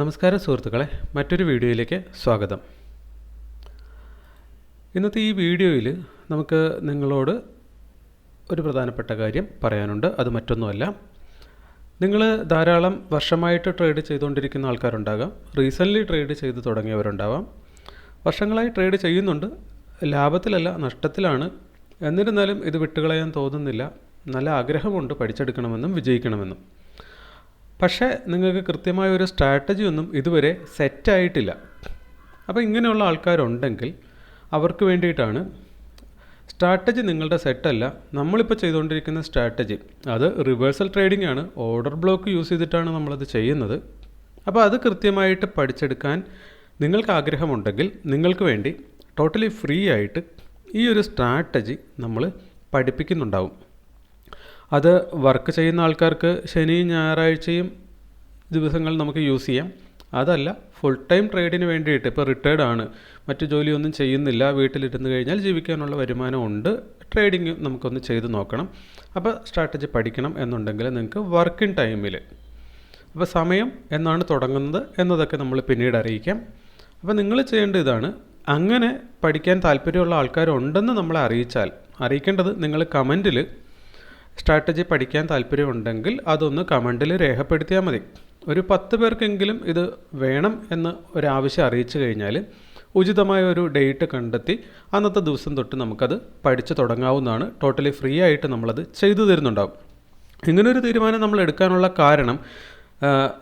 നമസ്കാരം സുഹൃത്തുക്കളെ മറ്റൊരു വീഡിയോയിലേക്ക് സ്വാഗതം. ഇന്നത്തെ ഈ വീഡിയോയിൽ നമുക്ക് നിങ്ങളോട് ഒരു പ്രധാനപ്പെട്ട കാര്യം പറയാനുണ്ട് അത് മറ്റൊന്നുമല്ല. നിങ്ങൾ ധാരാളം വർഷമായിട്ട് ട്രേഡ് ചെയ്തുകൊണ്ടിരിക്കുന്ന ആൾക്കാരുണ്ടാകാം റീസെന്റ്ലി ട്രേഡ് ചെയ്ത് തുടങ്ങിയവരുണ്ടാവാം. വർഷങ്ങളായി ട്രേഡ് ചെയ്യുന്നുണ്ട് ലാഭത്തിലല്ല നഷ്ടത്തിലാണ്. എന്നിരുന്നാലും ഇത് വിട്ടുകളയാൻ തോന്നുന്നില്ല. നല്ല ആഗ്രഹമുണ്ട് പഠിച്ചെടുക്കണമെന്നും വിജയിക്കണമെന്നും. പക്ഷേ നിങ്ങൾക്ക് കൃത്യമായ ഒരു സ്ട്രാറ്റജി ഒന്നും ഇതുവരെ സെറ്റായിട്ടില്ല. അപ്പോൾ ഇങ്ങനെയുള്ള ആൾക്കാരുണ്ടെങ്കിൽ അവർക്ക് വേണ്ടിയിട്ടാണ് സ്ട്രാറ്റജി നിങ്ങളുടെ സെറ്റല്ല. നമ്മളിപ്പോൾ ചെയ്തുകൊണ്ടിരിക്കുന്ന സ്ട്രാറ്റജി അത് റിവേഴ്സൽ ട്രേഡിംഗ് ആണ്. ഓർഡർ ബ്ലോക്ക് യൂസ് ചെയ്തിട്ടാണ് നമ്മളത് ചെയ്യുന്നത്. അപ്പോൾ അത് കൃത്യമായിട്ട് പഠിച്ചെടുക്കാൻ നിങ്ങൾക്ക് ആഗ്രഹമുണ്ടെങ്കിൽ നിങ്ങൾക്ക് വേണ്ടി ടോട്ടലി ഫ്രീ ആയിട്ട് ഈ ഒരു സ്ട്രാറ്റജി നമ്മൾ പഠിപ്പിക്കുന്നുണ്ടാവും. അത് വർക്ക് ചെയ്യുന്ന ആൾക്കാർക്ക് ശനിയും ഞായറാഴ്ചയും ദിവസങ്ങൾ നമുക്ക് യൂസ് ചെയ്യാം. അതല്ല ഫുൾ ടൈം ട്രേഡിന് വേണ്ടിയിട്ട് ഇപ്പോൾ റിട്ടയർഡ് ആണ്. മറ്റു ജോലിയൊന്നും ചെയ്യുന്നില്ല. വീട്ടിലിരുന്ന് കഴിഞ്ഞാൽ ജീവിക്കാനുള്ള വരുമാനം ഉണ്ട്. ട്രേഡിങ് നമുക്കൊന്ന് ചെയ്ത് നോക്കണം. അപ്പോൾ സ്ട്രാറ്റജി പഠിക്കണം എന്നുണ്ടെങ്കിൽ നിങ്ങൾക്ക് വർക്കിംഗ് ടൈമിൽ അപ്പോൾ സമയം എന്നാണ് തുടങ്ങുന്നത് എന്നതൊക്കെ നമ്മൾ പിന്നീട് അറിയിക്കാം. അപ്പോൾ നിങ്ങൾ ചെയ്യേണ്ട ഇതാണ് അങ്ങനെ പഠിക്കാൻ താല്പര്യമുള്ള ആൾക്കാരുണ്ടെന്ന് നമ്മളെ അറിയിച്ചാൽ അറിയിക്കേണ്ടത് നിങ്ങൾ കമന്റിൽ സ്ട്രാറ്റജി പഠിക്കാൻ താല്പര്യമുണ്ടെങ്കിൽ അതൊന്ന് കമന്റിൽ രേഖപ്പെടുത്തിയാൽ മതി. ഒരു പത്ത് പേർക്കെങ്കിലും ഇത് വേണം എന്ന് ഒരാവശ്യം അറിയിച്ചു കഴിഞ്ഞാൽ ഉചിതമായ ഒരു ഡേറ്റ് കണ്ടെത്തി അന്നത്തെ ദിവസം തൊട്ട് നമുക്കത് പഠിച്ചു തുടങ്ങാവുന്നതാണ്. ടോട്ടലി ഫ്രീ ആയിട്ട് നമ്മളത് ചെയ്തു തരുന്നുണ്ടാവും. ഇങ്ങനൊരു തീരുമാനം നമ്മൾ എടുക്കാനുള്ള കാരണം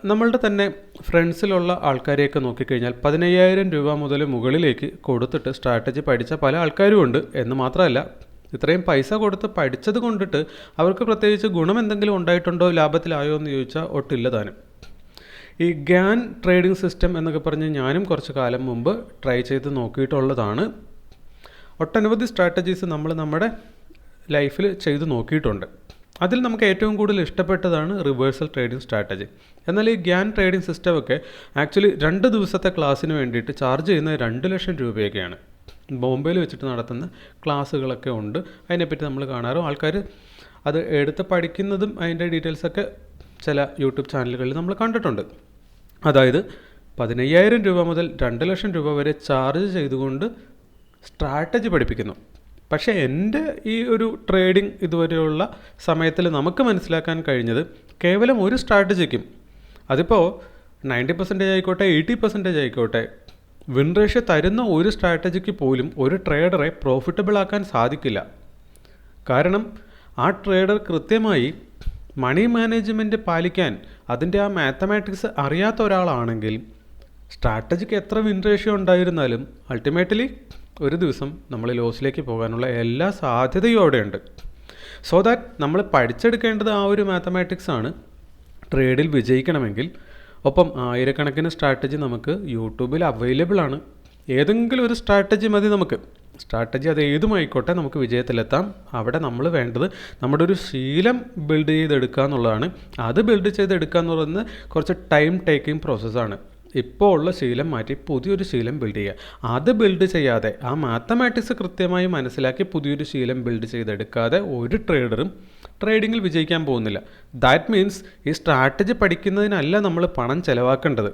നമ്മളുടെ തന്നെ ഫ്രണ്ട്സിലുള്ള ആൾക്കാരെയൊക്കെ നോക്കിക്കഴിഞ്ഞാൽ പതിനയ്യായിരം രൂപ മുതൽ മുകളിലേക്ക് കൊടുത്തിട്ട് സ്ട്രാറ്റജി പഠിച്ച പല ആൾക്കാരും ഉണ്ട് എന്ന് മാത്രമല്ല ഇത്രയും പൈസ കൊടുത്ത് പഠിച്ചത് കൊണ്ടിട്ട് അവർക്ക് പ്രത്യേകിച്ച് ഗുണം എന്തെങ്കിലും ഉണ്ടായിട്ടുണ്ടോ ലാഭത്തിലായോ എന്ന് ചോദിച്ചാൽ ഒട്ടില്ല താനും. ഈ ഗ്യാൻ ട്രേഡിംഗ് സിസ്റ്റം എന്നൊക്കെ പറഞ്ഞ് ഞാനും കുറച്ച് കാലം മുമ്പ് ട്രൈ ചെയ്ത് നോക്കിയിട്ടുള്ളതാണ്. ഒട്ടനവധി സ്ട്രാറ്റജീസ് നമ്മൾ നമ്മുടെ ലൈഫിൽ ചെയ്ത് നോക്കിയിട്ടുണ്ട്. അതിൽ നമുക്ക് ഏറ്റവും കൂടുതൽ ഇഷ്ടപ്പെട്ടതാണ് റിവേഴ്സൽ ട്രേഡിംഗ് സ്ട്രാറ്റജി. എന്നാൽ ഈ ഗ്യാൻ ട്രേഡിംഗ് സിസ്റ്റമൊക്കെ ആക്ച്വലി രണ്ട് ദിവസത്തെ ക്ലാസ്സിന് വേണ്ടിയിട്ട് ചാർജ് ചെയ്യുന്നത് രണ്ട് ലക്ഷം രൂപയൊക്കെയാണ്. ബോംബെയിൽ വെച്ചിട്ട് നടത്തുന്ന ക്ലാസ്സുകളൊക്കെ ഉണ്ട്. അതിനെപ്പറ്റി നമ്മൾ കാണാറും ആൾക്കാർ അത് എടുത്ത് പഠിക്കുന്നതും അതിന്റെ ഡീറ്റെയിൽസൊക്കെ ചില യൂട്യൂബ് ചാനലുകളിൽ നമ്മൾ കണ്ടിട്ടുണ്ട്. അതായത് പതിനയ്യായിരം രൂപ മുതൽ രണ്ട് ലക്ഷം രൂപ വരെ ചാർജ് ചെയ്തുകൊണ്ട് സ്ട്രാറ്റജി പഠിപ്പിക്കുന്നു. പക്ഷേ എന്റെ ഈ ഒരു ട്രേഡിംഗ് ഇതുവരെയുള്ള സമയത്തിൽ നമുക്ക് മനസ്സിലാക്കാൻ കഴിഞ്ഞത് കേവലം ഒരു സ്ട്രാറ്റജിക്കും. അതിപ്പോൾ നയന്റി പെർസെന്റേജ് ആയിക്കോട്ടെ എയ്റ്റി പെർസെന്റേജ് ആയിക്കോട്ടെ വിൻ റേഷ്യോ തരുന്ന ഒരു സ്ട്രാറ്റജിക്ക് പോലും ഒരു ട്രേഡറെ പ്രോഫിറ്റബിൾ ആക്കാൻ സാധിക്കില്ല. കാരണം ആ ട്രേഡർ കൃത്യമായി മണി മാനേജ്മെന്റ് പാലിക്കാൻ അതിന്റെ ആ മാത്തമാറ്റിക്സ് അറിയാത്ത ഒരാളാണെങ്കിൽ സ്ട്രാറ്റജിക്ക് എത്ര വിൻ റേഷ്യോ ഉണ്ടായിരുന്നാലും അൾട്ടിമേറ്റ്ലി ഒരു ദിവസം നമ്മൾ ലോസിലേക്ക് പോകാനുള്ള എല്ലാ സാധ്യതയും അവിടെയുണ്ട്. സോ ദാറ്റ് നമ്മൾ പഠിച്ചെടുക്കേണ്ടത് ആ ഒരു മാത്തമാറ്റിക്സ് ആണ്. ട്രേഡിൽ വിജയിക്കണമെങ്കിൽ ഒപ്പം ആയിരക്കണക്കിന് സ്ട്രാറ്റജി നമുക്ക് യൂട്യൂബിൽ അവൈലബിൾ ആണ്. ഏതെങ്കിലും ഒരു സ്ട്രാറ്റജി മതി നമുക്ക്. സ്ട്രാറ്റജി അത് ഏതുമായിക്കോട്ടെ നമുക്ക് വിജയത്തിലെത്താം. അവിടെ നമ്മൾ വേണ്ടത് നമ്മുടെ ഒരു ശീലം ബിൽഡ് ചെയ്തെടുക്കുക എന്നുള്ളതാണ്. അത് ബിൽഡ് ചെയ്തെടുക്കുക എന്ന് പറയുന്നത് കുറച്ച് ടൈം ടേക്കിംഗ് പ്രോസസ്സാണ് ഇപ്പോൾ ഉള്ള ശീലം മാറ്റി പുതിയൊരു ശീലം ബിൽഡ് ചെയ്യുക അത് ബിൽഡ് ചെയ്യാതെ ആ മാത്തമാറ്റിക്സ് കൃത്യമായി മനസ്സിലാക്കി പുതിയൊരു ശീലം ബിൽഡ് ചെയ്തെടുക്കാതെ ഒരു ട്രേഡറും ട്രേഡിങ്ങിൽ വിജയിക്കാൻ പോകുന്നില്ല. ദാറ്റ് മീൻസ് ഈ സ്ട്രാറ്റജി പഠിക്കുന്നതിനല്ല നമ്മൾ പണം ചിലവാക്കേണ്ടത്.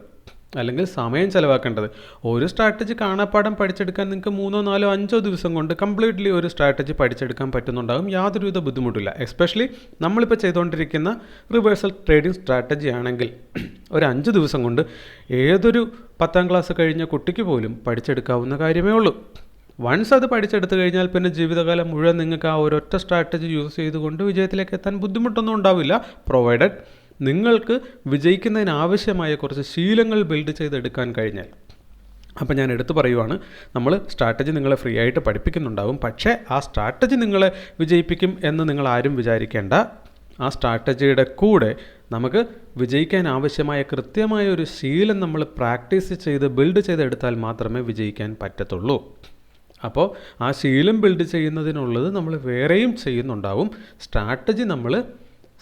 അല്ലെങ്കിൽ സമയം ചിലവാക്കേണ്ടത്. ഒരു സ്ട്രാറ്റജി കാണാപ്പാടം പഠിച്ചെടുക്കാൻ നിങ്ങൾക്ക് മൂന്നോ നാലോ അഞ്ചോ ദിവസം കൊണ്ട് കംപ്ലീറ്റ്ലി ഒരു സ്ട്രാറ്റജി പഠിച്ചെടുക്കാൻ പറ്റുന്നുണ്ടാകും. യാതൊരുവിധ ബുദ്ധിമുട്ടില്ല. എസ്പെഷ്യലി നമ്മളിപ്പോൾ ചെയ്തുകൊണ്ടിരിക്കുന്ന റിവേഴ്സൽ ട്രേഡിംഗ് സ്ട്രാറ്റജി ആണെങ്കിൽ ഒരു അഞ്ച് ദിവസം കൊണ്ട് ഏതൊരു പത്താം ക്ലാസ് കഴിഞ്ഞ കുട്ടിക്ക് പോലും പഠിച്ചെടുക്കാവുന്ന കാര്യമേ ഉള്ളൂ. വൺസ് അത് പഠിച്ചെടുത്തു കഴിഞ്ഞാൽ പിന്നെ ജീവിതകാലം മുഴുവൻ നിങ്ങൾക്ക് ആ ഒരൊറ്റ സ്ട്രാറ്റജി യൂസ് ചെയ്തുകൊണ്ട് വിജയത്തിലേക്ക് എത്താൻ ബുദ്ധിമുട്ടൊന്നും ഉണ്ടാവില്ല. പ്രൊവൈഡഡ് നിങ്ങൾക്ക് വിജയിക്കുന്നതിന് ആവശ്യമായ കുറച്ച് ശീലങ്ങൾ ബിൽഡ് ചെയ്തെടുക്കാൻ കഴിഞ്ഞാൽ. അപ്പം ഞാൻ എടുത്തു പറയുവാണ് നമ്മൾ സ്ട്രാറ്റജി നിങ്ങളെ ഫ്രീ ആയിട്ട് പഠിപ്പിക്കുന്നുണ്ടാവും. പക്ഷേ ആ സ്ട്രാറ്റജി നിങ്ങളെ വിജയിപ്പിക്കും എന്ന് നിങ്ങൾ ആരും വിചാരിക്കേണ്ട. ആ സ്ട്രാറ്റജിയുടെ കൂടെ നമുക്ക് വിജയിക്കാൻ ആവശ്യമായ കൃത്യമായ ഒരു ശീലം നമ്മൾ പ്രാക്ടീസ് ചെയ്ത് ബിൽഡ് ചെയ്തെടുത്താൽ മാത്രമേ വിജയിക്കാൻ പറ്റത്തുള്ളൂ. അപ്പോൾ ആ ശീലം ബിൽഡ് ചെയ്യുന്നതിനുള്ളത് നമ്മൾ വേറെയും ചെയ്യുന്നുണ്ടാവും. സ്ട്രാറ്റജി നമ്മൾ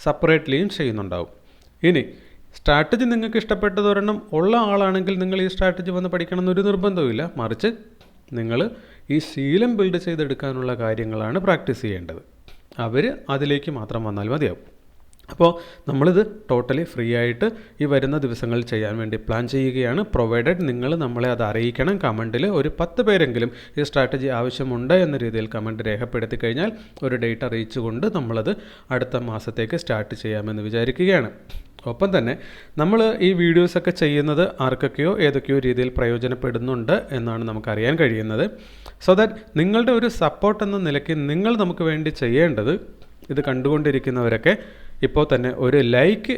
സെപ്പറേറ്റ്ലിയും ചെയ്യുന്നുണ്ടാവും. ഇനി സ്ട്രാറ്റജി നിങ്ങൾക്ക് ഇഷ്ടപ്പെട്ടതൊരെണ്ണം ഉള്ള ആളാണെങ്കിൽ നിങ്ങൾ ഈ സ്ട്രാറ്റജി വന്ന് പഠിക്കണം എന്നൊരു നിർബന്ധവുമില്ല. മറിച്ച് നിങ്ങൾ ഈ ശീലം ബിൽഡ് ചെയ്തെടുക്കാനുള്ള കാര്യങ്ങളാണ് പ്രാക്ടീസ് ചെയ്യേണ്ടത്. അവർ അതിലേക്ക് മാത്രം വന്നാൽ മതിയാവും. അപ്പോൾ നമ്മളിത് ടോട്ടലി ഫ്രീ ആയിട്ട് ഈ വരുന്ന ദിവസങ്ങളിൽ ചെയ്യാൻ വേണ്ടി പ്ലാൻ ചെയ്യുകയാണ്. പ്രൊവൈഡഡ് നിങ്ങൾ നമ്മളെ അത് അറിയിക്കണം. കമന്റിൽ ഒരു പത്ത് പേരെങ്കിലും ഈ സ്ട്രാറ്റജി ആവശ്യമുണ്ട് എന്ന രീതിയിൽ കമന്റ് രേഖപ്പെടുത്തി കഴിഞ്ഞാൽ ഒരു ഡേറ്റ് അറിയിച്ചുകൊണ്ട് നമ്മളത് അടുത്ത മാസത്തേക്ക് സ്റ്റാർട്ട് ചെയ്യാമെന്ന് വിചാരിക്കുകയാണ്. ഒപ്പം തന്നെ നമ്മൾ ഈ വീഡിയോസൊക്കെ ചെയ്യുന്നത് ആർക്കൊക്കെയോ ഏതൊക്കെയോ രീതിയിൽ പ്രയോജനപ്പെടുന്നുണ്ട് എന്നാണ് നമുക്കറിയാൻ കഴിയുന്നത്. സോ ദാറ്റ് നിങ്ങളുടെ ഒരു സപ്പോർട്ട് എന്ന നിലയ്ക്ക് നിങ്ങൾ നമുക്ക് വേണ്ടി ചെയ്യേണ്ടത് ഇത് കണ്ടുകൊണ്ടിരിക്കുന്നവരൊക്കെ ഇപ്പോൾ തന്നെ ഒരു ലൈക്ക്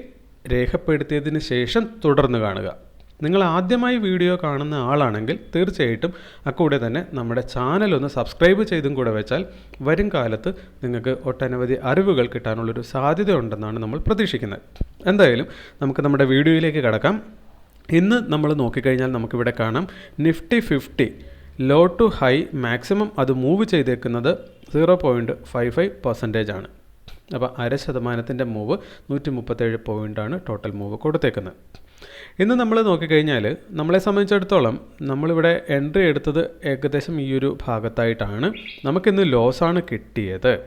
രേഖപ്പെടുത്തിയതിന് ശേഷം തുടർന്ന് കാണുക. നിങ്ങൾ ആദ്യമായി വീഡിയോ കാണുന്ന ആളാണെങ്കിൽ തീർച്ചയായിട്ടും അക്കൂടെ തന്നെ നമ്മുടെ ചാനൽ ഒന്ന് സബ്സ്ക്രൈബ് ചെയ്തും കൂടെ വെച്ചാൽ വരും കാലത്ത് നിങ്ങൾക്ക് ഒട്ടനവധി അറിവുകൾ കിട്ടാനുള്ളൊരു സാധ്യതയുണ്ടെന്നാണ് നമ്മൾ പ്രതീക്ഷിക്കുന്നത്. എന്തായാലും നമുക്ക് നമ്മുടെ വീഡിയോയിലേക്ക് കടക്കാം. ഇന്ന് നമ്മൾ നോക്കിക്കഴിഞ്ഞാൽ നമുക്കിവിടെ കാണാം Nifty fifty low to high maximum അത് മൂവ് ചെയ്തേക്കുന്നത് zero point five five percentage ആണ്. അപ്പോൾ അര ശതമാനത്തിന്റെ മൂവ് നൂറ്റി മുപ്പത്തേഴ് പോയിന്റാണ് ടോട്ടൽ മൂവ് കൊടുത്തേക്കുന്നത്. ഇന്ന് നമ്മൾ നോക്കിക്കഴിഞ്ഞാൽ നമ്മളെ സംബന്ധിച്ചിടത്തോളം നമ്മളിവിടെ എൻട്രി എടുത്തത് ഏകദേശം ഈ ഒരു ഭാഗത്തായിട്ടാണ്. നമുക്കിന്ന് ലോസാണ് കിട്ടിയത്.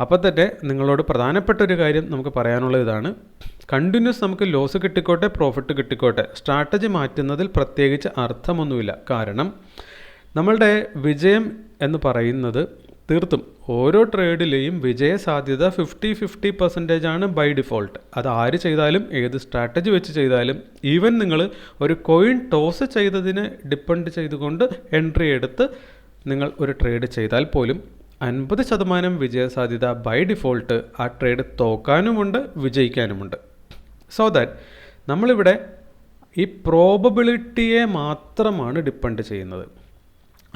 അപ്പോൾ തന്നെ നിങ്ങളോട് പ്രധാനപ്പെട്ട ഒരു കാര്യം നമുക്ക് പറയാനുള്ള ഇതാണ്. കണ്ടിന്യൂസ് നമുക്ക് ലോസ് കിട്ടിക്കോട്ടെ പ്രോഫിറ്റ് കിട്ടിക്കോട്ടെ. സ്ട്രാറ്റജി മാറ്റുന്നതിൽ പ്രത്യേകിച്ച് അർത്ഥമൊന്നുമില്ല. കാരണം നമ്മളുടെ വിജയം എന്ന് പറയുന്നത് തീർത്തും. ഓരോ ട്രേഡിലെയും വിജയ സാധ്യത ഫിഫ്റ്റി ഫിഫ്റ്റി പെർസെന്റേജ് ആണ് ബൈ ഡിഫോൾട്ട് അത് ആര് ചെയ്താലും ഏത് സ്ട്രാറ്റജി വെച്ച് ചെയ്താലും ഈവൻ നിങ്ങൾ ഒരു കോയിൻ ടോസ് ചെയ്തതിനെ ഡിപ്പെൻഡ് ചെയ്തുകൊണ്ട് എൻട്രി എടുത്ത് നിങ്ങൾ ഒരു ട്രേഡ് ചെയ്താൽ പോലും അൻപത് ശതമാനം വിജയസാധ്യത ബൈ ഡിഫോൾട്ട് ആ ട്രേഡ് തോക്കാനുമുണ്ട് വിജയിക്കാനുമുണ്ട്. സോ ദാറ്റ് നമ്മളിവിടെ ഈ പ്രോബബിലിറ്റിയെ മാത്രമാണ് ഡിപ്പെൻഡ് ചെയ്യുന്നത്.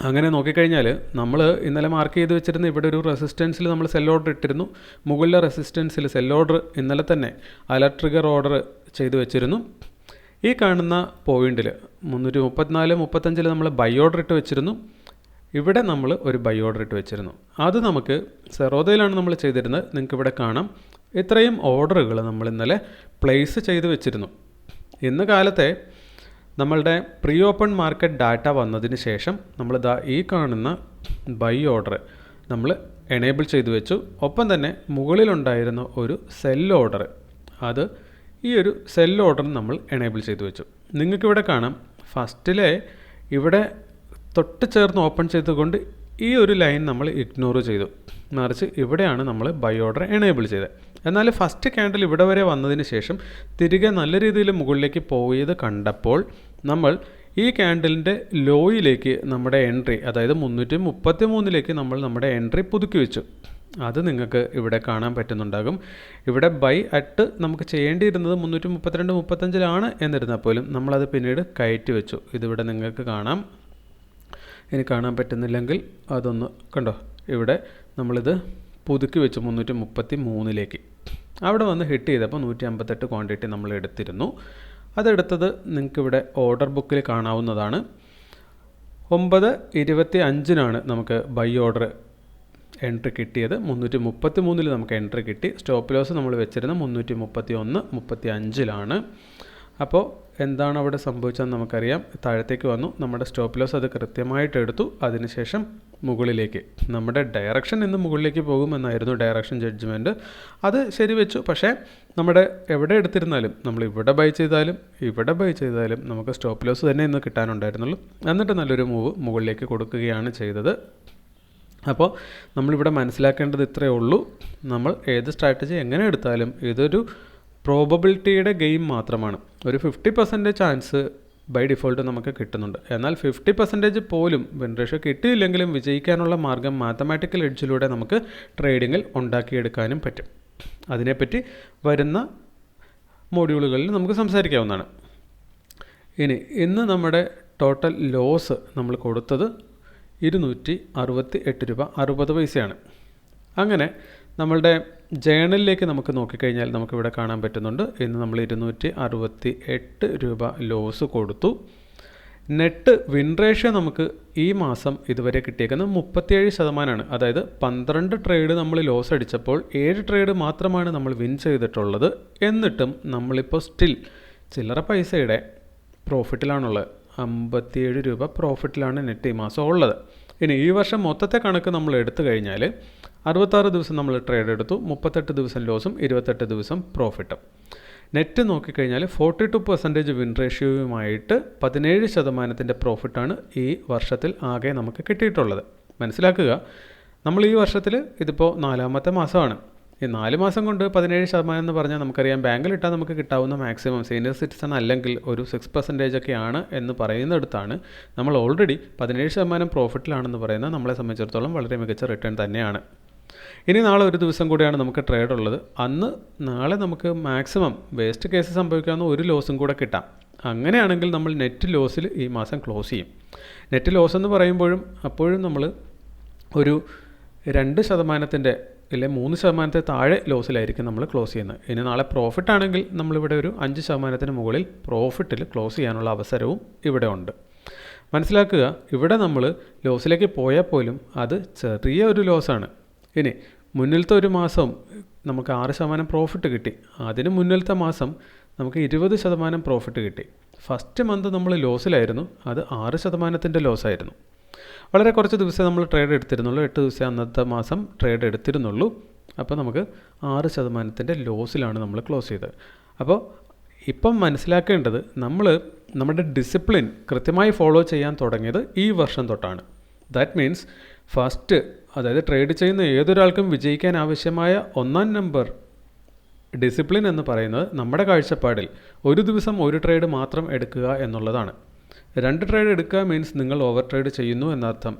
അങ്ങനെ നോക്കിക്കഴിഞ്ഞാൽ നമ്മൾ ഇന്നലെ മാർക്ക് ചെയ്ത് വെച്ചിരുന്ന ഇവിടെ ഒരു റെസിസ്റ്റൻസിൽ നമ്മൾ സെൽ ഓർഡർ ഇട്ടിരുന്നു. മുകളിലെ റെസിസ്റ്റൻസിൽ സെൽ ഓർഡർ ഇന്നലെ തന്നെ അലർട്ട് ട്രിഗർ ഓർഡർ ചെയ്തു വെച്ചിരുന്നു. ഈ കാണുന്ന പോയിന്റിൽ മുന്നൂറ്റി മുപ്പത്തിനാല് മുപ്പത്തഞ്ചിൽ നമ്മൾ ബൈ ഓർഡർ ഇട്ട് വെച്ചിരുന്നു. ഇവിടെ നമ്മൾ ഒരു ബൈ ഓർഡർ ഇട്ട് വെച്ചിരുന്നു. അത് നമുക്ക് സെറോദയിലാണ് നമ്മൾ ചെയ്തിരുന്നത്. നിങ്ങൾക്ക് ഇവിടെ കാണാം. ഇത്രയും ഓർഡറുകൾ നമ്മൾ ഇന്നലെ പ്ലേസ് ചെയ്ത് വെച്ചിരുന്നു. ഇന്ന് കാലത്തെ നമ്മളുടെ പ്രീ ഓപ്പൺ മാർക്കറ്റ് ഡാറ്റ വന്നതിന് ശേഷം നമ്മൾ ദാ ഈ കാണുന്ന ബൈ ഓർഡർ നമ്മൾ എനേബിൾ ചെയ്തു വെച്ചു. ഒപ്പം തന്നെ മുകളിലുണ്ടായിരുന്ന ഒരു സെൽ ഓർഡർ അത് ഈ ഒരു സെൽ ഓർഡർ നമ്മൾ എനേബിൾ ചെയ്തു വെച്ചു. നിങ്ങൾക്കിവിടെ കാണാം. ഫസ്റ്റിലെ ഇവിടെ തൊട്ട് ചേർന്ന് ഓപ്പൺ ചെയ്തുകൊണ്ട് ഈ ഒരു ലൈൻ നമ്മൾ ഇഗ്നോർ ചെയ്തു. മറിച്ച് ഇവിടെയാണ് നമ്മൾ ബൈ ഓർഡർ എനേബിൾ ചെയ്തത്. എന്നാൽ ഫസ്റ്റ് ക്യാൻഡിൽ ഇവിടെ വരെ വന്നതിന് ശേഷം തിരികെ നല്ല രീതിയിൽ മുകളിലേക്ക് പോയത് കണ്ടപ്പോൾ നമ്മൾ ഈ ക്യാൻഡിലിന്റെ ലോയിലേക്ക് നമ്മുടെ എൻട്രി അതായത് മുന്നൂറ്റി മുപ്പത്തി മൂന്നിലേക്ക് നമ്മൾ നമ്മുടെ എൻട്രി പുതുക്കി വെച്ചു. അത് നിങ്ങൾക്ക് ഇവിടെ കാണാൻ പറ്റുന്നുണ്ടാകും. ഇവിടെ ബൈ അറ്റ് നമുക്ക് ചെയ്യേണ്ടിയിരുന്നത് മുന്നൂറ്റി മുപ്പത്തിരണ്ട് മുപ്പത്തഞ്ചിലാണ് എന്നിരുന്നാൽ പോലും നമ്മളത് പിന്നീട് കയറ്റി വെച്ചു. ഇതിവിടെ നിങ്ങൾക്ക് കാണാം. ഇനി കാണാൻ പറ്റുന്നില്ലെങ്കിൽ അതൊന്ന് കണ്ടോ? ഇവിടെ നമ്മളിത് പുതുക്കി വെച്ചു മുന്നൂറ്റി മുപ്പത്തി മൂന്നിലേക്ക് അവിടെ വന്ന് ഹിറ്റ് ചെയ്തപ്പോൾ നൂറ്റി അമ്പത്തെട്ട് ക്വാണ്ടിറ്റി നമ്മൾ എടുത്തിരുന്നു. അതെടുത്തത് നിങ്ങൾക്കിവിടെ ഓർഡർ ബുക്കിൽ കാണാവുന്നതാണ്. ഒമ്പത് ഇരുപത്തി അഞ്ചിനാണ് നമുക്ക് ബൈ ഓർഡർ എൻട്രി കിട്ടിയത്. മുന്നൂറ്റി മുപ്പത്തി മൂന്നിൽ നമുക്ക് എൻട്രി കിട്ടി. സ്റ്റോപ്പ് ലോസ് നമ്മൾ വെച്ചിരുന്ന മുന്നൂറ്റി മുപ്പത്തി ഒന്ന് മുപ്പത്തി അഞ്ചിലാണ് അപ്പോൾ എന്താണ് അവിടെ സംഭവിച്ചതെന്ന് നമുക്കറിയാം. താഴത്തേക്ക് വന്നു. നമ്മുടെ സ്റ്റോപ്പ് ലോസ് അത് കൃത്യമായിട്ട് എടുത്തു. അതിനുശേഷം മുകളിലേക്ക്. നമ്മുടെ ഡയറക്ഷൻ ഇന്ന് മുകളിലേക്ക് പോകുമെന്നായിരുന്നു ഡയറക്ഷൻ ജഡ്ജ്മെന്റ് അത് ശരി വെച്ചു പക്ഷേ നമ്മുടെ എവിടെ എടുത്തിരുന്നാലും നമ്മൾ ഇവിടെ ബൈ ചെയ്താലും ഇവിടെ ബൈ ചെയ്താലും നമുക്ക് സ്റ്റോപ്പ് ലോസ് തന്നെ ഇന്ന് കിട്ടാനുണ്ടായിരുന്നുള്ളൂ. എന്നിട്ട് നല്ലൊരു മൂവ് മുകളിലേക്ക് കൊടുക്കുകയാണ് ചെയ്തത്. അപ്പോൾ നമ്മളിവിടെ മനസ്സിലാക്കേണ്ടത് ഇത്രയേ ഉള്ളൂ. നമ്മൾ ഏത് സ്ട്രാറ്റജി എങ്ങനെ എടുത്താലും ഇതൊരു പ്രോബബിലിറ്റിയുടെ ഗെയിം മാത്രമാണ്. ഒരു fifty percentage chance by default നമുക്ക് കിട്ടുന്നുണ്ട്. എന്നാൽ ഫിഫ്റ്റി പെർസെന്റേജ് പോലും വിൻ റേഷ്യോ കിട്ടിയില്ലെങ്കിലും വിജയിക്കാനുള്ള മാർഗം മാത്തമാറ്റിക്കൽ എഡ്ജിലൂടെ നമുക്ക് ട്രേഡിങ്ങിൽ ഉണ്ടാക്കിയെടുക്കാനും പറ്റും. അതിനെപ്പറ്റി വരുന്ന മോഡ്യൂളുകളിൽ നമുക്ക് സംസാരിക്കാവുന്നതാണ്. ഇനി ഇന്ന് നമ്മുടെ ടോട്ടൽ ലോസ് നമ്മൾ കൊടുത്തത് ഇരുന്നൂറ്റി അറുപത്തി എട്ട് രൂപ അറുപത് പൈസയാണ്. അങ്ങനെ നമ്മളുടെ ജേണലിലേക്ക് നമുക്ക് നോക്കിക്കഴിഞ്ഞാൽ നമുക്കിവിടെ കാണാൻ പറ്റുന്നുണ്ട്. ഇന്ന് നമ്മൾ ഇരുന്നൂറ്റി അറുപത്തി എട്ട് രൂപ ലോസ് കൊടുത്തു. നെറ്റ് വിൻ റേഷ്യോ നമുക്ക് ഈ മാസം ഇതുവരെ കിട്ടിയേക്കുന്നത് മുപ്പത്തിയേഴ് ശതമാനമാണ് അതായത് പന്ത്രണ്ട് ട്രേഡ് നമ്മൾ ലോസ് അടിച്ചപ്പോൾ ഏഴ് ട്രേഡ് മാത്രമാണ് നമ്മൾ വിൻ ചെയ്തിട്ടുള്ളത്. എന്നിട്ടും നമ്മളിപ്പോൾ സ്റ്റിൽ ചില്ലറ പൈസയുടെ പ്രോഫിറ്റിലാണുള്ളത്. അമ്പത്തിയേഴ് രൂപ പ്രോഫിറ്റിലാണ് നെറ്റ് ഈ മാസം ഉള്ളത്. ഇനി ഈ വർഷം മൊത്തത്തെ കണക്ക് നമ്മൾ എടുത്തു കഴിഞ്ഞാൽ അറുപത്താറ് ദിവസം നമ്മൾ ട്രേഡ് എടുത്തു മുപ്പത്തെട്ട് ദിവസം ലോസും ഇരുപത്തെട്ട് ദിവസം പ്രോഫിറ്റും നെറ്റ് നോക്കിക്കഴിഞ്ഞാൽ ഫോർട്ടി ടു പെർസെന്റേജ് വിൻ റേഷ്യോയുമായിട്ട് പതിനേഴ് ശതമാനത്തിന്റെ പ്രോഫിറ്റാണ് ഈ വർഷത്തിൽ ആകെ നമുക്ക് കിട്ടിയിട്ടുള്ളത്. മനസ്സിലാക്കുക? നമ്മൾ ഈ വർഷത്തിൽ ഇതിപ്പോൾ നാലാമത്തെ മാസമാണ്. ഈ നാല് മാസം കൊണ്ട് പതിനേഴ് ശതമാനം എന്ന് പറഞ്ഞാൽ നമുക്കറിയാം ബാങ്കിൽ ഇട്ടാൽ നമുക്ക് കിട്ടാവുന്ന മാക്സിമം സീനിയർ സിറ്റിസൺ അല്ലെങ്കിൽ ഒരു സിക്സ് പെർസെന്റേജ് ഒക്കെയാണ് എന്ന് പറയുന്നിടത്താണ് നമ്മൾ ഓൾറെഡി പതിനേഴ് ശതമാനം പ്രോഫിറ്റിലാണെന്ന് പറയുന്നത് നമ്മളെ സംബന്ധിച്ചിടത്തോളം വളരെ മികച്ച റിട്ടേൺ തന്നെയാണ്. ഇനി നാളെ ഒരു ദിവസം കൂടിയാണ് നമുക്ക് ട്രേഡ് ഉള്ളത്. അന്ന് നാളെ നമുക്ക് മാക്സിമം വേസ്റ്റ് കേസ് സംഭവിക്കാവുന്ന ഒരു ലോസും കൂടെ കിട്ടാം. അങ്ങനെയാണെങ്കിൽ നമ്മൾ നെറ്റ് ലോസിൽ ഈ മാസം ക്ലോസ് ചെയ്യും. നെറ്റ് ലോസ് എന്ന് പറയുമ്പോഴും അപ്പോഴും നമ്മൾ ഒരു രണ്ട് ശതമാനത്തിന്റെ അല്ലെങ്കിൽ മൂന്ന് ശതമാനത്തെ താഴെ ലോസിലായിരിക്കും നമ്മൾ ക്ലോസ് ചെയ്യുന്നത്. ഇനി നാളെ പ്രോഫിറ്റ് ആണെങ്കിൽ നമ്മളിവിടെ ഒരു അഞ്ച് ശതമാനത്തിന് മുകളിൽ പ്രോഫിറ്റിൽ ക്ലോസ് ചെയ്യാനുള്ള അവസരവും ഇവിടെ ഉണ്ട്. മനസ്സിലാക്കുക ഇവിടെ നമ്മൾ ലോസിലേക്ക് പോയാൽ പോലും അത് ചെറിയ ഒരു ലോസാണ് ഇനി മുന്നിലത്തെ ഒരു മാസം നമുക്ക് ആറ് ശതമാനം പ്രോഫിറ്റ് കിട്ടി. അതിന് മുന്നിലത്തെ മാസം നമുക്ക് ഇരുപത് ശതമാനം പ്രോഫിറ്റ് കിട്ടി. ഫസ്റ്റ് മന്ത് നമ്മൾ ലോസിലായിരുന്നു അത് ആറ് ശതമാനത്തിന്റെ ലോസായിരുന്നു വളരെ കുറച്ച് ദിവസമേ നമ്മൾ ട്രേഡ് എടുത്തിരുന്നുള്ളൂ. എട്ട് ദിവസം അന്നത്തെ മാസം ട്രേഡ് എടുത്തിരുന്നുള്ളൂ. അപ്പോൾ നമുക്ക് ആറ് ശതമാനത്തിന്റെ ലോസിലാണ് നമ്മൾ ക്ലോസ് ചെയ്തത്. അപ്പോൾ ഇപ്പം മനസ്സിലാക്കേണ്ടത് നമ്മൾ നമ്മുടെ ഡിസിപ്ലിൻ കൃത്യമായി ഫോളോ ചെയ്യാൻ തുടങ്ങിയത് ഈ വർഷം തൊട്ടാണ്. ദാറ്റ് മീൻസ് ഫസ്റ്റ് അതായത് ട്രേഡ് ചെയ്യുന്ന ഏതൊരാൾക്കും വിജയിക്കാൻ ആവശ്യമായ ഒന്നാം നമ്പർ ഡിസിപ്ലിൻ എന്ന് പറയുന്നത് നമ്മുടെ കാഴ്ചപ്പാടിൽ ഒരു ദിവസം ഒരു ട്രേഡ് മാത്രം എടുക്കുക എന്നുള്ളതാണ്. രണ്ട് ട്രേഡ് എടുക്കുക മീൻസ് നിങ്ങൾ ഓവർ ട്രേഡ് ചെയ്യുന്നു എന്നർത്ഥം.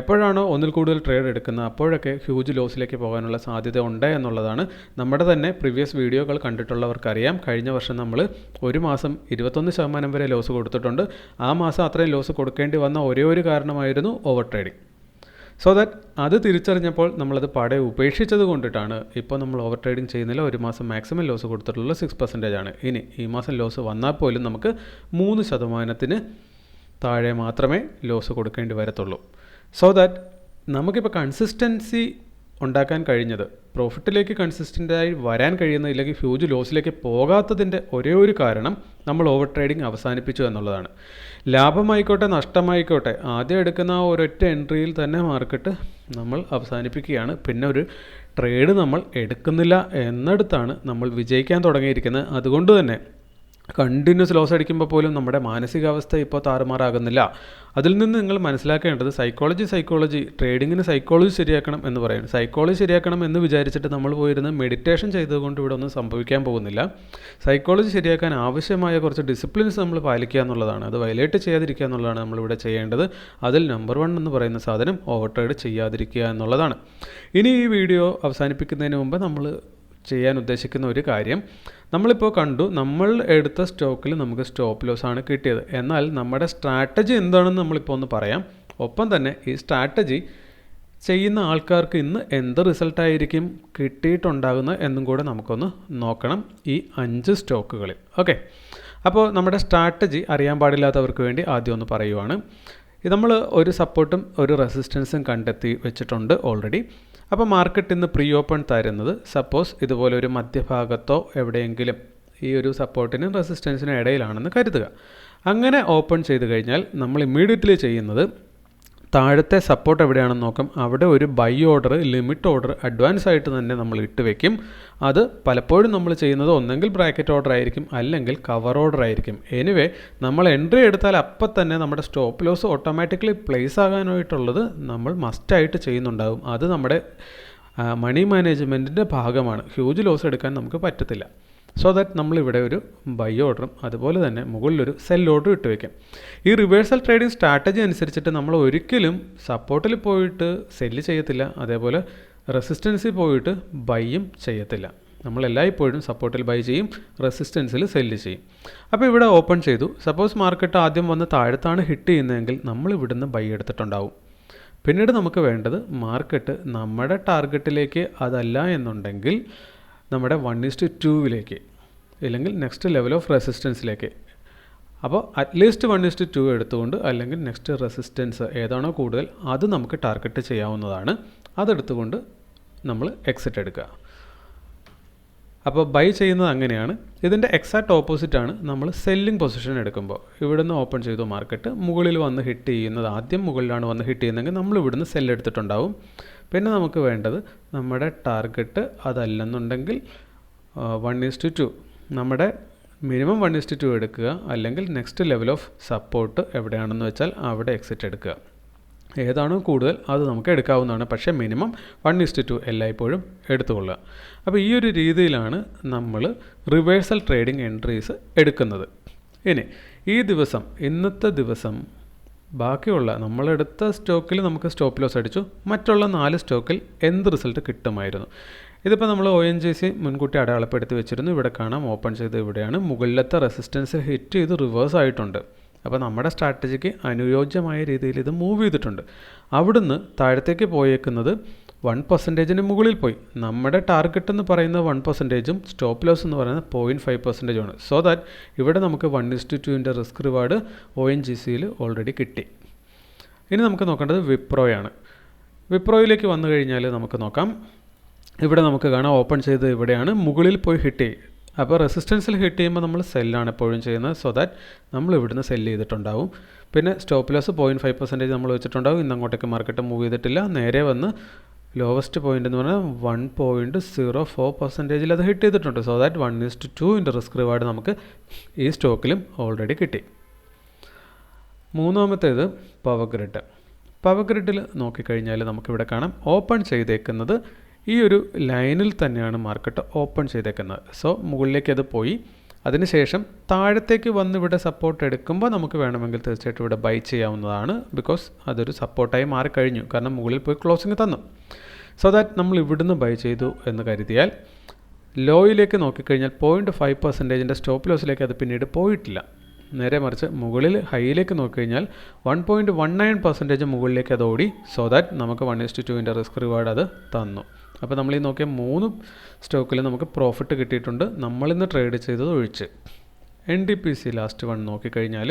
എപ്പോഴാണോ ഒന്നിൽ കൂടുതൽ ട്രേഡ് എടുക്കുന്നത് അപ്പോഴൊക്കെ ഹ്യൂജ് ലോസിലേക്ക് പോകാനുള്ള സാധ്യത ഉണ്ട് എന്നുള്ളതാണ് നമ്മുടെ തന്നെ പ്രീവിയസ് വീഡിയോകൾ കണ്ടിട്ടുള്ളവർക്കറിയാം. കഴിഞ്ഞ വർഷം നമ്മൾ ഒരു മാസം ഇരുപത്തൊന്ന് ശതമാനം വരെ ലോസ് കൊടുത്തിട്ടുണ്ട്. ആ മാസം അത്രയും ലോസ് കൊടുക്കേണ്ടി വന്ന ഒരേ ഒരു കാരണമായിരുന്നു ഓവർ ട്രേഡിംഗ് സോ ദാറ്റ് അത് തിരിച്ചറിഞ്ഞപ്പോൾ നമ്മളത് പടയെ ഉപേക്ഷിച്ചത് കൊണ്ടിട്ടാണ് ഇപ്പോൾ നമ്മൾ ഓവർ ട്രേഡിംഗ് ചെയ്യുന്നില്ല ഒരു മാസം മാക്സിമം ലോസ് കൊടുത്തിട്ടുള്ള സിക്സ് പെർസെന്റേജ് ആണ്. ഇനി ഈ മാസം ലോസ് വന്നാൽ പോലും നമുക്ക് മൂന്ന് ശതമാനത്തിന് താഴെ മാത്രമേ ലോസ് കൊടുക്കേണ്ടി വരത്തുള്ളൂ. സോ ദാറ്റ് നമുക്കിപ്പോൾ കൺസിസ്റ്റൻസി ഉണ്ടാക്കാൻ കഴിഞ്ഞത്. പ്രോഫിറ്റിലേക്ക് കൺസിസ്റ്റന്റായി വരാൻ കഴിയുന്ന ഇല്ലെങ്കിൽ ഹ്യൂജ് ലോസിലേക്ക് പോകാത്തതിന്റെ ഒരേ ഒരു കാരണം നമ്മൾ ഓവർ ട്രേഡിംഗ് അവസാനിപ്പിച്ചു എന്നുള്ളതാണ്. ലാഭമായിക്കോട്ടെ നഷ്ടമായിക്കോട്ടെ ആദ്യം എടുക്കുന്ന ആ ഒരൊറ്റ എൻട്രിയിൽ തന്നെ മാർക്കറ്റ് നമ്മൾ അവസാനിപ്പിക്കുകയാണ്. പിന്നെ ഒരു ട്രേഡ് നമ്മൾ എടുക്കുന്നില്ല എന്നിടത്താണ് നമ്മൾ വിജയിക്കാൻ തുടങ്ങിയിരിക്കുന്നത്. അതുകൊണ്ട് തന്നെ കണ്ടിന്യൂസ് ലോസ് അടിക്കുമ്പോൾ പോലും നമ്മുടെ മാനസികാവസ്ഥ ഇപ്പോൾ താറുമാറാകുന്നില്ല. അതിൽ നിന്ന് നിങ്ങൾ മനസ്സിലാക്കേണ്ടത് സൈക്കോളജി സൈക്കോളജി ട്രേഡിങ്ങിന് സൈക്കോളജി ശരിയാക്കണം എന്ന് പറയും സൈക്കോളജി ശരിയാക്കണം എന്ന് വിചാരിച്ചിട്ട് നമ്മൾ പോയിരുന്ന് മെഡിറ്റേഷൻ ചെയ്തതുകൊണ്ട് ഇവിടെ ഒന്നും സംഭവിക്കാൻ പോകുന്നില്ല. സൈക്കോളജി ശരിയാക്കാൻ ആവശ്യമായ കുറച്ച് ഡിസിപ്ലിൻസ് നമ്മൾ പാലിക്കുക എന്നുള്ളതാണ്. അത് വയലേറ്റ് ചെയ്യാതിരിക്കുക എന്നുള്ളതാണ് നമ്മളിവിടെ ചെയ്യേണ്ടത്. അതിൽ നമ്പർ വൺ എന്ന് പറയുന്ന സാധനം ഓവർ ട്രേഡ് ചെയ്യാതിരിക്കുക എന്നുള്ളതാണ്. ഇനി ഈ വീഡിയോ അവസാനിപ്പിക്കുന്നതിന് മുമ്പ് നമ്മൾ ചെയ്യാൻ ഉദ്ദേശിക്കുന്ന ഒരു കാര്യം നമ്മളിപ്പോൾ കണ്ടു നമ്മൾ എടുത്ത സ്റ്റോക്കിൽ നമുക്ക് സ്റ്റോപ്പ് ലോസ് ആണ് കിട്ടിയത്. എന്നാൽ നമ്മുടെ സ്ട്രാറ്റജി എന്താണെന്ന് നമ്മളിപ്പോൾ ഒന്ന് പറയാം. ഒപ്പം തന്നെ ഈ സ്ട്രാറ്റജി ചെയ്യുന്ന ആൾക്കാർക്ക് ഇന്ന് എന്ത് റിസൾട്ടായിരിക്കും കിട്ടിയിട്ടുണ്ടാകുന്നത് എന്നും കൂടെ നമുക്കൊന്ന് നോക്കണം ഈ അഞ്ച് സ്റ്റോക്കുകളിൽ. ഓക്കെ. അപ്പോൾ നമ്മുടെ സ്ട്രാറ്റജി അറിയാൻ പാടില്ലാത്തവർക്ക് വേണ്ടി ആദ്യം ഒന്ന് പറയുവാണ്. നമ്മൾ ഒരു സപ്പോർട്ടും ഒരു റെസിസ്റ്റൻസും കണ്ടെത്തി വെച്ചിട്ടുണ്ട് ഓൾറെഡി. അപ്പോൾ മാർക്കറ്റ് ഇന്ന് പ്രീ ഓപ്പൺ തരുന്നത് സപ്പോസ് ഇതുപോലെ ഒരു മധ്യഭാഗത്തോ എവിടെയെങ്കിലും ഈ ഒരു സപ്പോർട്ടിനും റെസിസ്റ്റൻസിനും ഇടയിലാണെന്ന് കരുതുക. അങ്ങനെ ഓപ്പൺ ചെയ്ത് കഴിഞ്ഞാൽ നമ്മൾ ഇമ്മീഡിയറ്റ്ലി ചെയ്യുന്നത് താഴത്തെ സപ്പോർട്ട് എവിടെയാണെന്ന് നോക്കാം. അവിടെ ഒരു buy order limit order advance ആയിട്ട് തന്നെ നമ്മൾ ഇട്ട് വെക്കും. അത് പലപ്പോഴും നമ്മൾ ചെയ്യുന്നത് ഒന്നെങ്കിൽ ബ്രാക്കറ്റ് ഓർഡർ ആയിരിക്കും അല്ലെങ്കിൽ കവർ ഓർഡർ ആയിരിക്കും. എനിവേ നമ്മൾ എൻട്രി എടുത്താൽ അപ്പം തന്നെ നമ്മുടെ സ്റ്റോപ്പ് ലോസ് ഓട്ടോമാറ്റിക്കലി പ്ലേസ് ആകാനായിട്ടുള്ളത് നമ്മൾ മസ്റ്റായിട്ട് ചെയ്യുന്നുണ്ടാകും അത് നമ്മുടെ മണി മാനേജ്മെന്റിന്റെ ഭാഗമാണ്. ഹ്യൂജ് ലോസ് എടുക്കാൻ നമുക്ക് പറ്റത്തില്ല. സോ ദാറ്റ് നമ്മളിവിടെ ഒരു ബൈ ഓർഡറും അതുപോലെ തന്നെ മുകളിലൊരു സെൽ ഓർഡറും ഇട്ട് വയ്ക്കാം ഈ റിവേഴ്സൽ ട്രേഡിംഗ് സ്ട്രാറ്റജി അനുസരിച്ചിട്ട് നമ്മൾ ഒരിക്കലും സപ്പോർട്ടിൽ പോയിട്ട് സെല്ല് ചെയ്യത്തില്ല. അതേപോലെ റെസിസ്റ്റൻസിൽ പോയിട്ട് ബൈയും ചെയ്യത്തില്ല. നമ്മൾ എല്ലായ്പ്പോഴും സപ്പോർട്ടിൽ ബൈ ചെയ്യും റെസിസ്റ്റൻസിൽ സെല്ല് ചെയ്യും. അപ്പോൾ ഇവിടെ ഓപ്പൺ ചെയ്തു. സപ്പോസ് മാർക്കറ്റ് ആദ്യം വന്ന് താഴത്താണ് ഹിറ്റ് ചെയ്യുന്നതെങ്കിൽ നമ്മൾ ഇവിടുന്ന് ബൈ എടുത്തിട്ടുണ്ടാവും. പിന്നീട് നമുക്ക് വേണ്ടത് മാർക്കറ്റ് നമ്മുടെ ടാർഗറ്റിലേക്ക് അതല്ല എന്നുണ്ടെങ്കിൽ നമ്മുടെ വൺ ഇസ്റ്റ് ടൂവിലേക്ക് അല്ലെങ്കിൽ നെക്സ്റ്റ് ലെവൽ ഓഫ് റെസിസ്റ്റൻസിലേക്ക് അപ്പോൾ അറ്റ്ലീസ്റ്റ് വൺ ഇസ്റ്റ് ടു എടുത്തുകൊണ്ട് അല്ലെങ്കിൽ നെക്സ്റ്റ് റെസിസ്റ്റൻസ് ഏതാണോ കൂടുതൽ അത് നമുക്ക് ടാർഗറ്റ് ചെയ്യാവുന്നതാണ്. അതെടുത്തുകൊണ്ട് നമ്മൾ എക്സിറ്റ് എടുക്കുക. അപ്പോൾ ബൈ ചെയ്യുന്നത് അങ്ങനെയാണ്. ഇതിന്റെ എക്സാക്ട് ഓപ്പോസിറ്റാണ് നമ്മൾ സെല്ലിംഗ് പൊസിഷൻ എടുക്കുമ്പോൾ. ഇവിടുന്ന് ഓപ്പൺ ചെയ്തു മാർക്കറ്റ് മുകളിൽ വന്ന് ഹിറ്റ് ചെയ്യുന്നത് ആദ്യം മുകളിലാണ് വന്ന് ഹിറ്റ് ചെയ്യുന്നതെങ്കിൽ നമ്മൾ ഇവിടുന്ന് സെല്ല് എടുത്തിട്ടുണ്ടാവും. പിന്നെ നമുക്ക് വേണ്ടത് നമ്മുടെ ടാർഗറ്റ് അതല്ലെന്നുണ്ടെങ്കിൽ വൺ ഈസ് ടു നമ്മുടെ മിനിമം വൺ ടു ടു എടുക്കുക അല്ലെങ്കിൽ നെക്സ്റ്റ് ലെവൽ ഓഫ് സപ്പോർട്ട് എവിടെയാണെന്ന് വെച്ചാൽ അവിടെ എക്സിറ്റ് എടുക്കുക. ഏതാണോ കൂടുതൽ? അത് നമുക്ക് എടുക്കാവുന്നതാണ്. പക്ഷേ മിനിമം വൺ ഇസ്റ്റ് ടു എല്ലായ്പ്പോഴും എടുത്തുകൊള്ളുക. അപ്പോൾ ഈ ഒരു രീതിയിലാണ് നമ്മൾ റിവേഴ്സൽ ട്രേഡിംഗ് എൻട്രീസ് എടുക്കുന്നത്. ഇനി ഈ ദിവസം ഇന്നത്തെ ദിവസം ബാക്കിയുള്ള നമ്മളെടുത്ത സ്റ്റോക്കിൽ നമുക്ക് സ്റ്റോപ്പ് ലോസ് അടിച്ചു. മറ്റുള്ള നാല് സ്റ്റോക്കിൽ എന്ത് റിസൾട്ട് കിട്ടുമായിരുന്നു. ഇതിപ്പോൾ നമ്മൾ ഒ എൻ ജി സി മുൻകൂട്ടി അടയാളപ്പെടുത്തി വെച്ചിരുന്നു. ഇവിടെ കാണാം. ഓപ്പൺ ചെയ്ത് ഇവിടെയാണ്. മുകളിലത്തെ റെസിസ്റ്റൻസ് ഹിറ്റ് ചെയ്ത് റിവേഴ്സ് ആയിട്ടുണ്ട്. അപ്പോൾ നമ്മുടെ സ്ട്രാറ്റജിക്ക് അനുയോജ്യമായ രീതിയിൽ ഇത് മൂവ് ചെയ്തിട്ടുണ്ട്. അവിടുന്ന് താഴത്തേക്ക് പോയേക്കുന്നത് വൺ പെർസെന്റേജിന് മുകളിൽ പോയി. നമ്മുടെ ടാർഗറ്റ് എന്ന് പറയുന്ന വൺ പെർസെന്റേജും സ്റ്റോപ്പ് ലോസ് എന്ന് പറയുന്നത് പോയിന്റ് ഫൈവ് പെർസെന്റേജുമാണ് സോ ദാറ്റ് ഇവിടെ നമുക്ക് വൺ ഇസ്റ്റു ടുവിന്റെ risk reward O N G സിയിൽ ഓൾറെഡി കിട്ടി. ഇനി നമുക്ക് നോക്കേണ്ടത് വിപ്രോയാണ്. വിപ്രോയിലേക്ക് വന്നു കഴിഞ്ഞാൽ നമുക്ക് നോക്കാം. ഇവിടെ നമുക്ക് കാണാം ഓപ്പൺ ചെയ്ത് ഇവിടെയാണ്. മുകളിൽ പോയി ഹിറ്റ് ചെയ്യും. അപ്പോൾ റെസിസ്റ്റൻസിൽ ഹിറ്റ് ചെയ്യുമ്പോൾ നമ്മൾ സെല്ലാണ് എപ്പോഴും ചെയ്യുന്നത്. സോ ദാറ്റ് നമ്മൾ ഇവിടുന്ന് സെല്ല് ചെയ്തിട്ടുണ്ടാവും. പിന്നെ stop loss point five percentage നമ്മൾ വെച്ചിട്ടുണ്ടാവും. ഇന്ന് അങ്ങോട്ടേക്ക് മാർക്കറ്റ് മൂവ് ചെയ്തിട്ടില്ല. നേരെ വന്ന് ലോവസ്റ്റ് പോയിന്റ് എന്ന് പറഞ്ഞാൽ വൺ പോയിന്റ് സീറോ ഫോർ പെർസെന്റേജിൽ അത് ഹിറ്റ് ചെയ്തിട്ടുണ്ട്. So that one is to two ഇന്റെ റിസ്ക് റിവാർഡ് നമുക്ക് ഈ സ്റ്റോക്കിലും ഓൾറെഡി കിട്ടി. മൂന്നാമത്തേത് പവർ ഗ്രിഡ് പവർ ഗ്രിഡിൽ നോക്കിക്കഴിഞ്ഞാൽ നമുക്കിവിടെ കാണാം ഓപ്പൺ ചെയ്തേക്കുന്നത് ഈ ഒരു ലൈനിൽ തന്നെയാണ് മാർക്കറ്റ് ഓപ്പൺ ചെയ്തേക്കുന്നത്. സോ മുകളിലേക്ക് അത് പോയി. അതിനുശേഷം താഴത്തേക്ക് വന്ന് ഇവിടെ സപ്പോർട്ട് എടുക്കുമ്പോൾ നമുക്ക് വേണമെങ്കിൽ തീർച്ചയായിട്ടും ഇവിടെ ബൈ ചെയ്യാവുന്നതാണ് ബിക്കോസ് അതൊരു സപ്പോർട്ടായി മാറിക്കഴിഞ്ഞു. കാരണം മുകളിൽ പോയി ക്ലോസിങ് തന്നു. സോ ദാറ്റ് നമ്മൾ ഇവിടുന്ന് ബൈ ചെയ്തു എന്ന് കരുതിയാൽ ലോയിലേക്ക് നോക്കിക്കഴിഞ്ഞാൽ പോയിന്റ് ഫൈവ് പെർസെന്റേജിന്റെ സ്റ്റോപ്പ് ലോസിലേക്ക് അത് പിന്നീട് പോയിട്ടില്ല. നേരെ മറിച്ച് മുകളിൽ ഹൈയിലേക്ക് നോക്കിക്കഴിഞ്ഞാൽ one point one nine percentage മുകളിലേക്ക് അത് ഓടി സോ ദാറ്റ് നമുക്ക് വൺ ഇസ്റ്റ് ടുവിന്റെ റിസ്ക് റിവാർഡ് അത് തന്നു. അപ്പോൾ നമ്മൾ ഈ നോക്കിയ മൂന്ന് സ്റ്റോക്കിൽ നമുക്ക് പ്രോഫിറ്റ് കിട്ടിയിട്ടുണ്ട്. നമ്മളിന്ന് ട്രേഡ് ചെയ്തത് ഒഴിച്ച്. N D P C last one നോക്കിക്കഴിഞ്ഞാൽ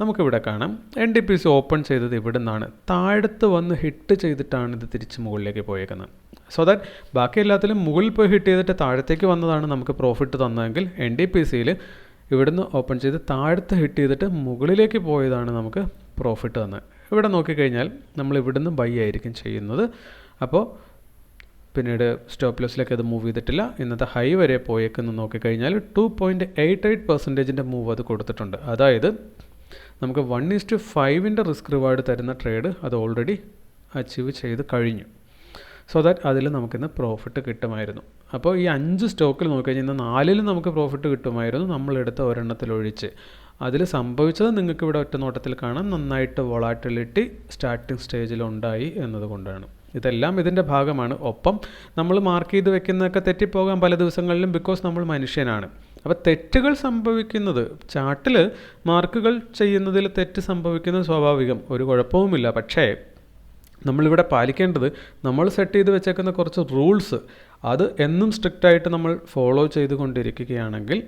നമുക്കിവിടെ കാണാം. N D P C open ചെയ്തത് ഇവിടെ നിന്നാണ് താഴത്ത് വന്ന് ഹിറ്റ് ചെയ്തിട്ടാണ് ഇത് തിരിച്ച് മുകളിലേക്ക് പോയേക്കുന്നത്. സോ ദാറ്റ് ബാക്കി എല്ലാത്തിലും മുകളിൽ പോയി ഹിറ്റ് ചെയ്തിട്ട് താഴത്തേക്ക് വന്നതാണ് നമുക്ക് പ്രോഫിറ്റ് തന്നതെങ്കിൽ എൻ ഡി പി സിയിൽ ഇവിടുന്ന് ഓപ്പൺ ചെയ്ത് താഴത്ത് ഹിറ്റ് ചെയ്തിട്ട് മുകളിലേക്ക് പോയതാണ് നമുക്ക് പ്രോഫിറ്റ് തന്നത്. ഇവിടെ നോക്കിക്കഴിഞ്ഞാൽ നമ്മൾ ഇവിടുന്ന് ബൈ ആയിരിക്കും ചെയ്യുന്നത്. അപ്പോൾ പിന്നീട് സ്റ്റോപ്പ് ലോസിലേക്ക് അത് മൂവ് ചെയ്തിട്ടില്ല. ഇന്നത്തെ ഹൈ വരെ പോയേക്കെന്ന് നോക്കിക്കഴിഞ്ഞാൽ ടു പോയിന്റ് എയ്റ്റ് എയ്റ്റ് പെർസെന്റേജിന്റെ മൂവ് അത് കൊടുത്തിട്ടുണ്ട്. അതായത് നമുക്ക് വൺ ഈസ് ടു ഫൈവിന്റെ റിസ്ക് റിവാർഡ് തരുന്ന ട്രേഡ് അത് ഓൾറെഡി അച്ചീവ് ചെയ്ത് കഴിഞ്ഞു. സോ ദാറ്റ് അതിൽ നമുക്കിന്ന് പ്രോഫിറ്റ് കിട്ടുമായിരുന്നു. അപ്പോൾ ഈ അഞ്ച് സ്റ്റോക്കിൽ നോക്കിക്കഴിഞ്ഞാൽ ഇന്ന് നാലിൽ നമുക്ക് പ്രോഫിറ്റ് കിട്ടുമായിരുന്നു നമ്മളെടുത്ത ഒരെണ്ണത്തിൽ ഒഴിച്ച്. അതിൽ സംഭവിച്ചത് നിങ്ങൾക്ക് ഇവിടെ ഒറ്റ നോട്ടത്തിൽ കാണാം നന്നായിട്ട് വൊളാറ്റിലിറ്റി സ്റ്റാർട്ടിംഗ് സ്റ്റേജിലുണ്ടായി എന്നതുകൊണ്ടാണ്. ഇതെല്ലാം ഇതിന്റെ ഭാഗമാണ്. ഒപ്പം നമ്മൾ മാർക്ക് ചെയ്ത് വെക്കുന്നതൊക്കെ തെറ്റിപ്പോകാൻ പല ദിവസങ്ങളിലും ബിക്കോസ് നമ്മൾ മനുഷ്യനാണ്. അപ്പോൾ തെറ്റുകൾ സംഭവിക്കുന്നത് ചാട്ടിൽ മാർക്കുകൾ ചെയ്യുന്നതിൽ തെറ്റ് സംഭവിക്കുന്നത് സ്വാഭാവികം ഒരു കുഴപ്പവുമില്ല. പക്ഷേ നമ്മളിവിടെ പാലിക്കേണ്ടത് നമ്മൾ സെറ്റ് ചെയ്ത് വെച്ചേക്കുന്ന കുറച്ച് റൂൾസ് അത് എന്നും സ്ട്രിക്റ്റായിട്ട് നമ്മൾ ഫോളോ ചെയ്തുകൊണ്ടിരിക്കുകയാണെങ്കിൽ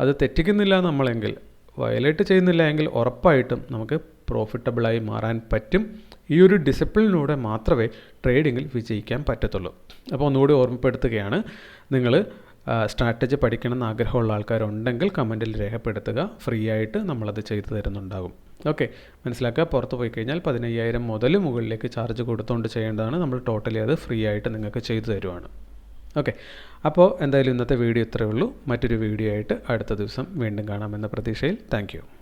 അത് തെറ്റിക്കുന്നില്ല നമ്മളെങ്കിൽ വയലേറ്റ് ചെയ്യുന്നില്ല എങ്കിൽ ഉറപ്പായിട്ടും നമുക്ക് പ്രോഫിറ്റബിളായി മാറാൻ പറ്റും. ഈ ഒരു ഡിസിപ്ലിനിലൂടെ മാത്രമേ ട്രേഡിങ്ങിൽ വിജയിക്കാൻ പറ്റത്തുള്ളൂ. അപ്പോൾ ഒന്നുകൂടി ഓർമ്മപ്പെടുത്തുകയാണ്. നിങ്ങൾ സ്ട്രാറ്റജി പഠിക്കണമെന്ന് ആഗ്രഹമുള്ള ആൾക്കാരുണ്ടെങ്കിൽ കമന്റിൽ രേഖപ്പെടുത്തുക. ഫ്രീ ആയിട്ട് നമ്മളത് ചെയ്തു തരുന്നുണ്ടാകും. ഓക്കെ മനസ്സിലാക്കുക? പുറത്ത് പോയി കഴിഞ്ഞാൽ പതിനയ്യായിരം മുതൽ മുകളിലേക്ക് ചാർജ് കൊടുത്തുകൊണ്ട് ചെയ്യേണ്ടതാണ്. നമ്മൾ ടോട്ടലി അത് ഫ്രീ ആയിട്ട് നിങ്ങൾക്ക് ചെയ്തു തരുവാണ്. ഓക്കെ അപ്പോൾ എന്തായാലും ഇന്നത്തെ വീഡിയോ ഇത്രയേ ഉള്ളൂ. മറ്റൊരു വീഡിയോ ആയിട്ട് അടുത്ത ദിവസം വീണ്ടും കാണാമെന്ന പ്രതീക്ഷയിൽ. താങ്ക്